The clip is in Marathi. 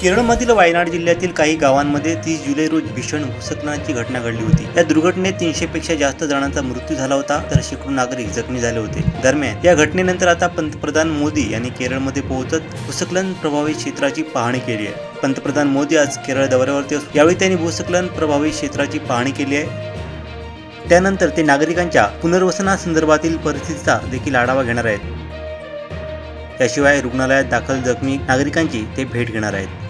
केरळमधील वायनाड जिल्ह्यातील काही गावांमध्ये तीस जुलै रोज भीषण भूस्खलनाची घटना घडली होती. या दुर्घटनेत तीनशे पेक्षा जास्त जणांचा मृत्यू झाला होता. तर शेकडो नागरिक जखमी झाले होते. दरम्यान या घटनेनंतर आता पंतप्रधान मोदी यांनी केरळमध्ये पोहोचत भूस्खलन प्रभावित क्षेत्राची पाहणी केली आहे. पंतप्रधान मोदी आज केरळ दौऱ्यावरती असून यावेळी त्यांनी भूस्खलन प्रभावित क्षेत्राची पाहणी केली आहे. त्यानंतर ते नागरिकांच्या पुनर्वसनासंदर्भातील परिस्थितीचा देखील आढावा घेणार आहेत. त्याशिवाय रुग्णालयात दाखल जखमी नागरिकांची ते भेट घेणार आहेत.